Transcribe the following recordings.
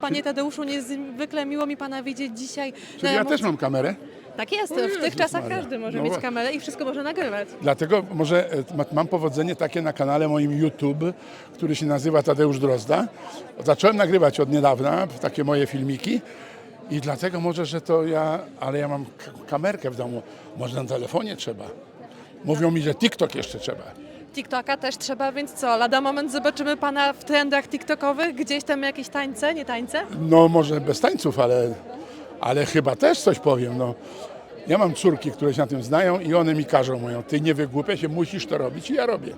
Panie Tadeuszu, niezwykle miło mi Pana widzieć dzisiaj. Czyli ja też mam kamerę, Tak jest, w tych czasach Maria. każdy może No mieć wa- kamerę i wszystko może nagrywać. dlatego może e, ma- mam powodzenie takie na kanale moim YouTube, który się nazywa Tadeusz Drozda. Zacząłem nagrywać od niedawna takie moje filmiki i dlatego może, że to ja, ale ja mam k- kamerkę w domu, może na telefonie trzeba. Mówią mi, że TikTok jeszcze trzeba. TikToka też trzeba, więc co? Lada moment zobaczymy Pana w trendach TikTokowych, gdzieś tam jakieś tańce, nie tańce? No może bez tańców, ale, ale chyba też coś powiem. No. Ja mam córki, które się na tym znają i one mi każą, mówią, ty nie wygłupiaj się, musisz to robić i ja robię.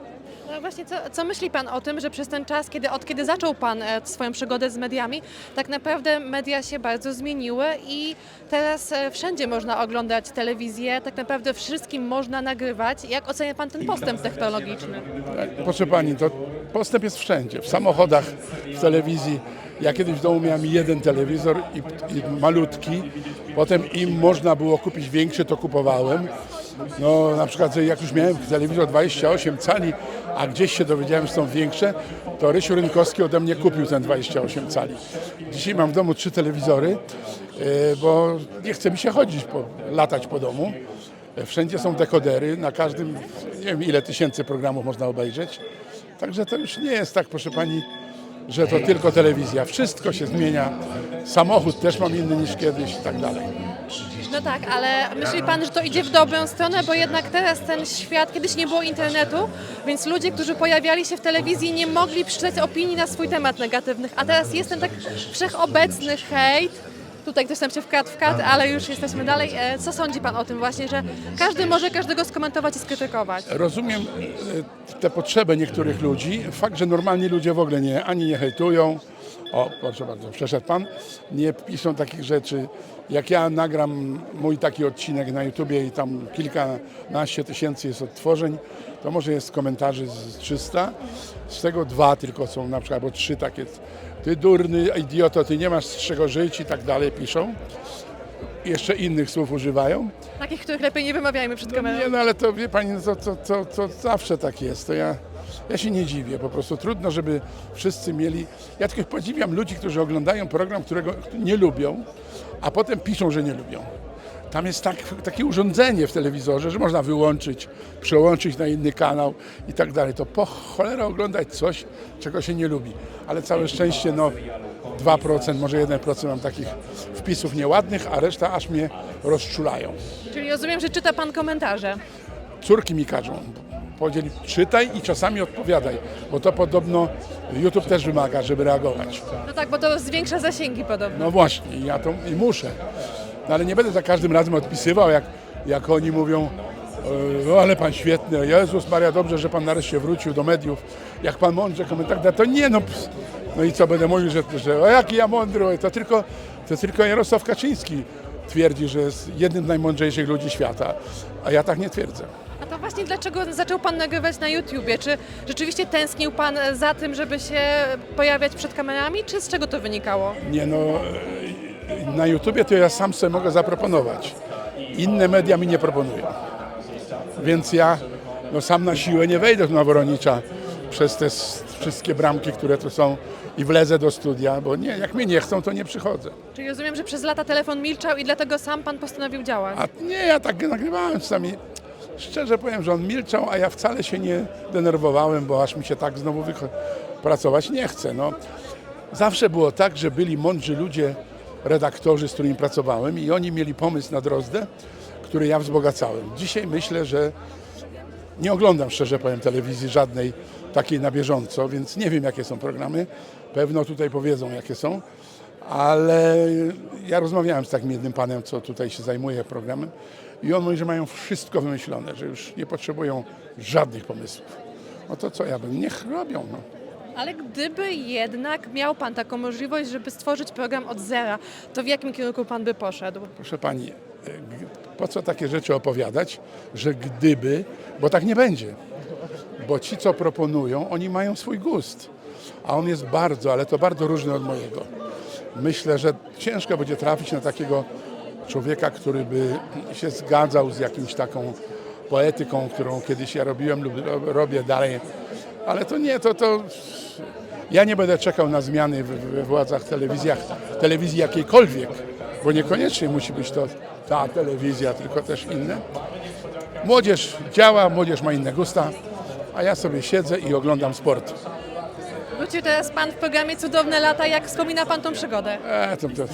Właśnie, co, co myśli Pan o tym, że przez ten czas, kiedy, od kiedy zaczął Pan e, swoją przygodę z mediami, tak naprawdę media się bardzo zmieniły i teraz e, wszędzie można oglądać telewizję, tak naprawdę wszystkim można nagrywać. Jak ocenia Pan ten postęp technologiczny? Tak, Proszę pani, to postęp jest wszędzie. W samochodach, w telewizji. Ja kiedyś w domu miałem jeden telewizor i, i malutki. Potem im można było kupić większy, to kupowałem. No na przykład jak już miałem telewizor 28 cali, a gdzieś się dowiedziałem, że są większe, to Rysiu Rynkowski ode mnie kupił ten 28 cali. Dzisiaj mam w domu trzy telewizory, e, bo nie chce mi się chodzić, po, latać po domu. Wszędzie są dekodery, na każdym, nie wiem ile tysięcy programów można obejrzeć. Także to już nie jest tak, proszę pani, że to tylko telewizja. Wszystko się zmienia. Samochód też mam inny niż kiedyś i tak dalej. No tak, ale myśli Pan, że to idzie w dobrą stronę, bo jednak teraz ten świat, kiedyś nie było internetu, więc ludzie, którzy pojawiali się w telewizji nie mogli przeczytać opinii na swój temat negatywnych, a teraz jest ten tak wszechobecny hejt, tutaj ktoś tam się wkradł w kadr, ale już jesteśmy dalej. E, Co sądzi Pan o tym właśnie, że każdy może każdego skomentować i skrytykować? Rozumiem e, tę potrzebę niektórych ludzi. Fakt, że normalni ludzie w ogóle nie, ani nie hejtują. O, proszę bardzo, przeszedł pan. Nie piszą takich rzeczy. Jak ja nagram mój taki odcinek na YouTubie i tam kilkanaście tysięcy jest odtworzeń, to może jest komentarzy z 300. Z tego dwa tylko są na przykład, albo trzy takie. Ty durny idioto, ty nie masz z czego żyć i tak dalej piszą. Jeszcze innych słów używają. Takich, których lepiej nie wymawiajmy przed kamerą. Nie, no ale to wie pani, no to, to, to, to zawsze tak jest. To ja, ja się nie dziwię. Po prostu trudno, żeby wszyscy mieli. Ja tylko podziwiam ludzi, którzy oglądają program, którego nie lubią, a potem piszą, że nie lubią. Tam jest tak, takie urządzenie w telewizorze, że można wyłączyć, przełączyć na inny kanał i tak dalej. To po cholerę oglądać coś, czego się nie lubi. Ale całe szczęście, no 2%, może 1% mam takich wpisów nieładnych, a reszta aż mnie rozczulają. Czyli rozumiem, że czyta Pan komentarze. córki mi każą. Powiedzieli, czytaj i czasami odpowiadaj, bo to podobno YouTube też wymaga, żeby reagować. No tak, bo to zwiększa zasięgi podobno. No właśnie, ja to i muszę. No ale nie będę za każdym razem odpisywał, jak, jak oni mówią, e, no ale pan świetny, Jezus Maria, dobrze, że pan nareszcie wrócił do mediów, jak pan mądrze komentarz da, to nie no. ps. No i co będę mówił, że, że o jaki ja mądry, to tylko, to tylko Jarosław Kaczyński twierdzi, że jest jednym z najmądrzejszych ludzi świata, a ja tak nie twierdzę. To właśnie dlaczego zaczął Pan nagrywać na YouTubie? Czy rzeczywiście tęsknił Pan za tym, żeby się pojawiać przed kamerami, czy z czego to wynikało? Nie no, na YouTubie to ja sam sobie mogę zaproponować. Inne media mi nie proponują. Więc ja no, sam na siłę nie wejdę do Woronicza przez te wszystkie bramki, które tu są i wlezę do studia, bo nie, jak mnie nie chcą, to nie przychodzę. Czyli rozumiem, że przez lata telefon milczał i dlatego sam Pan postanowił działać. A nie, ja tak nagrywałem czasami. Szczerze powiem, że on milczał, a ja wcale się nie denerwowałem, bo aż mi się tak znowu pracować nie chce. No. Zawsze było tak, że byli mądrzy ludzie, redaktorzy, z którymi pracowałem i oni mieli pomysł na Drozdę, który ja wzbogacałem. Dzisiaj myślę, że nie oglądam, szczerze powiem, telewizji żadnej takiej na bieżąco, więc nie wiem, jakie są programy. Pewno tutaj powiedzą, jakie są, ale ja rozmawiałem z takim jednym panem, co tutaj się zajmuje programem i on mówi, że mają wszystko wymyślone, że już nie potrzebują żadnych pomysłów. No to co ja bym? Niech robią. No. Ale gdyby jednak miał Pan taką możliwość, żeby stworzyć program od zera, to w jakim kierunku Pan by poszedł? Proszę pani, e, po co takie rzeczy opowiadać, że gdyby, bo tak nie będzie. Bo ci, co proponują, oni mają swój gust, a on jest bardzo, ale to bardzo różny od mojego. Myślę, że ciężko będzie trafić na takiego człowieka, który by się zgadzał z jakimś taką poetyką, którą kiedyś ja robiłem lub ro- robię dalej. Ale to nie, to, to Ja nie będę czekał na zmiany we władzach telewizjach, telewizji jakiejkolwiek, bo niekoniecznie musi być to ta telewizja, tylko też inne. Młodzież działa, młodzież ma inne gusta, a ja sobie siedzę i oglądam sport. Wrócił teraz Pan w programie Cudowne Lata. Jak wspomina Pan tą przygodę? E, to, to.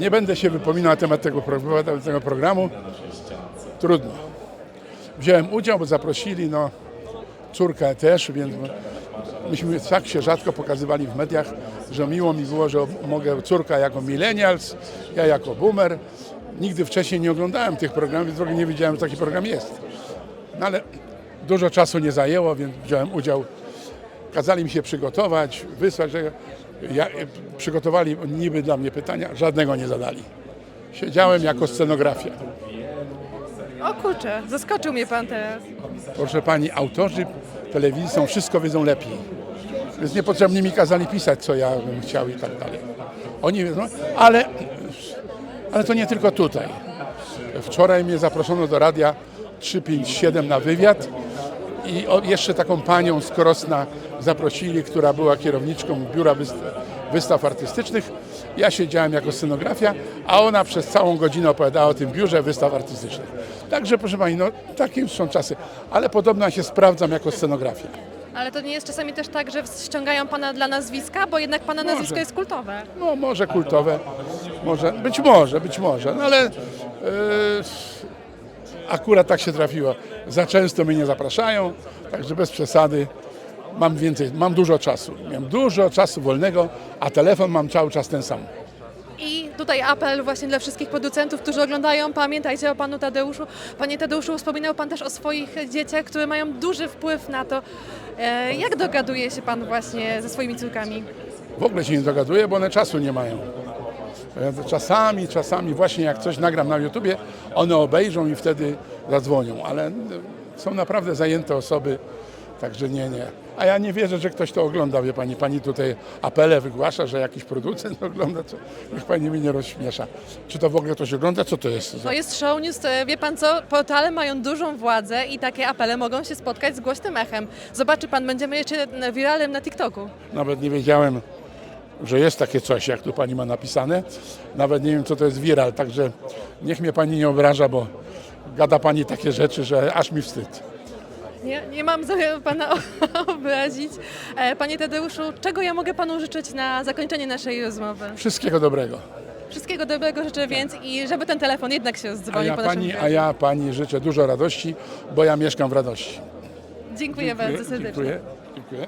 Nie będę się wypominał na temat tego, tego programu. Trudno. Wziąłem udział, bo zaprosili, no córkę też, więc myśmy tak się rzadko pokazywali w mediach, że miło mi było, że mogę córka jako millennials, ja jako boomer. Nigdy wcześniej nie oglądałem tych programów, więc w ogóle nie wiedziałem, że taki program jest. No ale dużo czasu nie zajęło, więc wziąłem udział Kazali mi się przygotować, wysłać, ja, przygotowali niby dla mnie pytania, żadnego nie zadali. Siedziałem jako scenografia. O kurczę, zaskoczył mnie Pan teraz. Proszę pani, autorzy telewizji są wszystko wiedzą lepiej. Więc niepotrzebnie mi kazali pisać, co ja bym chciał i tak dalej. Oni wiedzą, ale, ale to nie tylko tutaj. Wczoraj mnie zaproszono do radia 357 na wywiad i jeszcze taką panią z Krosna zaprosili, która była kierowniczką biura wystaw, artystycznych. Ja siedziałem jako scenografia, a ona przez całą godzinę opowiadała o tym biurze wystaw artystycznych. Także proszę pani, no takie już są czasy, ale podobno ja się sprawdzam jako scenografia. Ale to nie jest czasami też tak, że ściągają Pana dla nazwiska, bo jednak Pana Może. nazwisko jest kultowe. No może kultowe, może, być może, być może, no ale e, akurat tak się trafiło. Za często mnie nie zapraszają, także bez przesady. Mam więcej, mam dużo czasu. Mam dużo czasu wolnego, a telefon mam cały czas ten sam. I tutaj apel właśnie dla wszystkich producentów, którzy oglądają, pamiętajcie o Panu Tadeuszu. Panie Tadeuszu, wspominał Pan też o swoich dzieciach, które mają duży wpływ na to, e, jak dogaduje się Pan właśnie ze swoimi córkami. W ogóle się nie dogaduję, bo one czasu nie mają. Czasami, czasami właśnie jak coś nagram na YouTubie, one obejrzą i wtedy zadzwonią, ale są naprawdę zajęte osoby, także nie, nie. A ja nie wierzę, że ktoś to ogląda, wie pani, pani tutaj apele wygłasza, że jakiś producent ogląda, co, niech pani mnie nie rozśmiesza. Czy to w ogóle ktoś ogląda? Co to jest? To jest show news, e, wie Pan co, portale mają dużą władzę i takie apele mogą się spotkać z głośnym echem. Zobaczy Pan, będziemy jeszcze wiralem na TikToku. Nawet nie wiedziałem, że jest takie coś, jak tu pani ma napisane. Nawet nie wiem, co to jest viral, także niech mnie pani nie obraża, bo gada pani takie rzeczy, że aż mi wstyd. Nie, nie mam zamiaru Pana obrazić. E, Panie Tadeuszu, czego ja mogę Panu życzyć na zakończenie naszej rozmowy? Wszystkiego dobrego. Wszystkiego dobrego życzę więc i żeby ten telefon jednak się A zdzwonił ja, po naszym pani, a ja pani życzę dużo radości, bo ja mieszkam w radości. Dziękuję bardzo serdecznie. Dziękuję. Dziękuję.